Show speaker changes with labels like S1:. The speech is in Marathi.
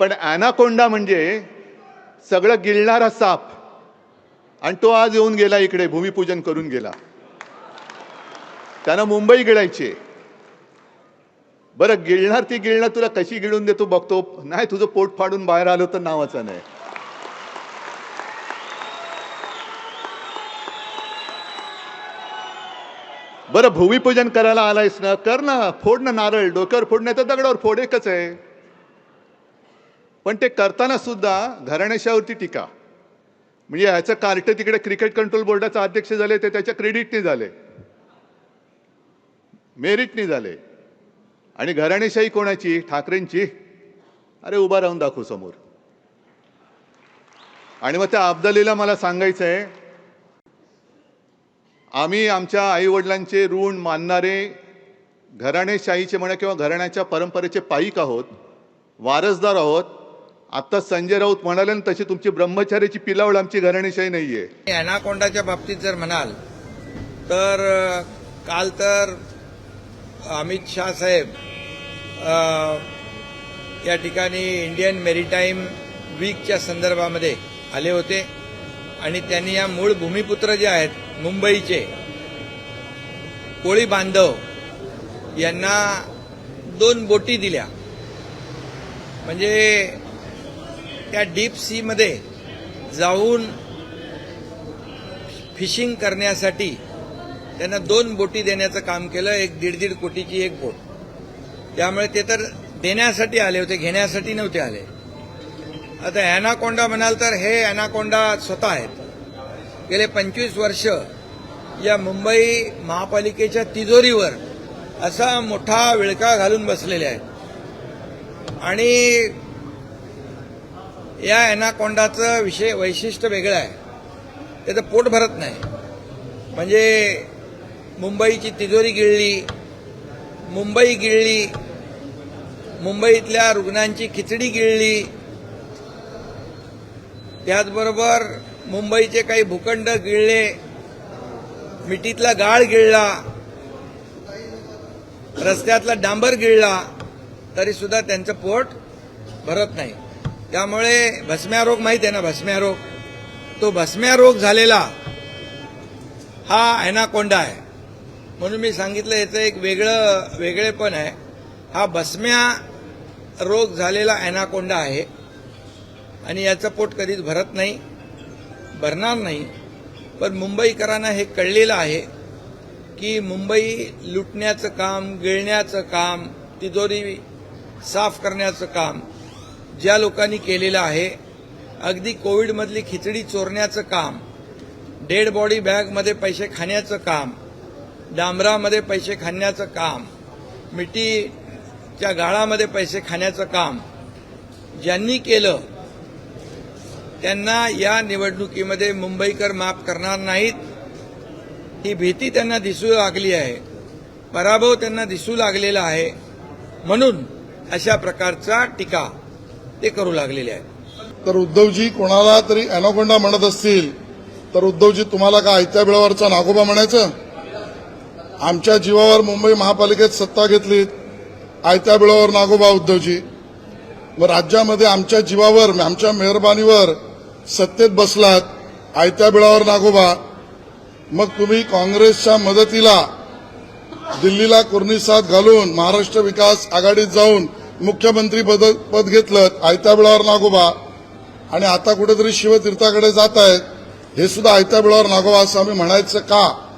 S1: पण ॲनाकोंडा म्हणजे सगळं गिळणारा साप. आणि तो आज येऊन गेला इकडे भूमिपूजन करून गेला. त्यानं मुंबई गिळायची. बरं गिळणार ती गिळणार तुला कशी गिळून देतो बघतो. नाही तुझं पोट फाडून बाहेर आलं तर नावाचं नाही. बरं भूमिपूजन करायला आलायस ना? कर ना फोड ना नारळ. डोक्यावर फोड नाही तर दगडावर फोड एकच आहे. पण ते करताना सुद्धा घराण्याशावरती टीका. म्हणजे ह्याचं कार्ट तिकडे क्रिकेट कंट्रोल बोर्डाचा अध्यक्ष झाले ते त्याच्या क्रेडिटने झाले. मेरिटने झाले. आणि घराणेशाही कोणाची? ठाकरेंची? अरे उभा राहून दाखवू समोर. आणि मग त्या अब्दालीला मला सांगायचं आहे आम्ही आमच्या आईवडिलांचे ऋण मानणारे घराणेशाहीचे म्हणा किंवा घराण्याच्या परंपरेचे पाईक आहोत वारसदार आहोत आत्ता संजय राऊत म्हणाले ना तशी तुमची ब्रह्मचार्याची पिलावळ आमची घराणेशाही नाहीये.
S2: अॅनाकोंडाच्या बाबतीत जर म्हणाल तर काल तर अमित शाह साहेब या ठिकाणी इंडियन मेरीटाईम वीकच्या संदर्भामध्ये आले होते आणि त्यांनी या मूळ भूमिपुत्र जे आहेत मुंबईचे कोळी बांधव यांना दोन बोटी दिल्या. म्हणजे त्या डीप सीमध्ये जाऊन फिशिंग करण्यासाठी त्यांना दोन बोटी देण्याचं काम केलं एक दीड दीड कोटीची एक बोट. त्यामुळे ते तर देण्यासाठी आले होते घेण्यासाठी नव्हते आले. आता अॅनाकोंडा म्हणाल तर हे अॅनाकोंडा स्वतः आहेत. गेले पंचवीस वर्ष या मुंबई महापालिकेच्या तिजोरीवर असा मोठा विळका घालून बसलेले आहेत. आणि या ॲनाकोंडाचं विषय वैशिष्ट्य वेगळं आहे. त्याचं पोट भरत नाही. म्हणजे मुंबईची तिजोरी गिळली मुंबई गिळली मुंबईतल्या रुग्णांची खिचडी गिळली. त्याचबरोबर मुंबईचे काही भूखंड गिळले मिठीतला गाळ गिळला रस्त्यातला डांबर गिळला तरी सुद्धा त्यांचं पोट भरत नाही. त्यामुळे भस्म्या रोग माहीत आहे ना भस्म्या रोग. तो भस्म्या रोग झालेला हा अॅनाकोंडा आहे. म्हणून मी सांगितलं याचं एक वेगळं वेगळेपण आहे. हा भस्म्या रोग झालेला अॅनाकोंडा आहे. आणि याचं पोट कधीच भरत नाही भरणार नाही. पण मुंबईकरांना हे कळलेलं आहे की मुंबई लुटण्याचं काम गिळण्याचं काम तिजोरी साफ करण्याचं काम ज्या लोकांनी केलेलं आहे अगदी कोविडमधली खिचडी चोरण्याचं काम डेड बॉडी बॅगमध्ये पैसे खाण्याचं काम डांबरामध्ये पैसे खाण्याचं काम मिठीच्या गाळामध्ये पैसे खाण्याचं काम ज्यांनी केलं त्यांना या निवडणुकीमध्ये मुंबईकर माफ करणार नाहीत. ही भीती त्यांना दिसू लागली आहे पराभव त्यांना दिसू लागलेला आहे. म्हणून अशा प्रकारचा टीका ते करू लागलेले आहेत.
S3: तर उद्धवजी कोणाला तरी अॅनाकोंडा म्हणत असतील तर उद्धवजी तुम्हाला का आयत्या बिळावरचा नागोबा म्हणायचं? आमच्या जीवावर मुंबई महापालिकेत सत्ता घेतली आयत्या बिळावर नागोबा उद्धवजी. मग राज्यामध्ये आमच्या जीवावर आमच्या मेहरबानीवर सत्तेत बसलात आयत्या बिळावर नागोबा. मग तुम्ही काँग्रेसच्या मदतीला दिल्लीला कुर्नीसात घालून महाराष्ट्र विकास आघाडीत जाऊन मुख्यमंत्री पद पद घेतलं आयत्या बिळावर नागोबा. आणि आता कुठेतरी शिवतीर्थाकडे जात आहेत हे सुद्धा आयत्या बिळावर नागोबा असं आम्ही म्हणायचं का?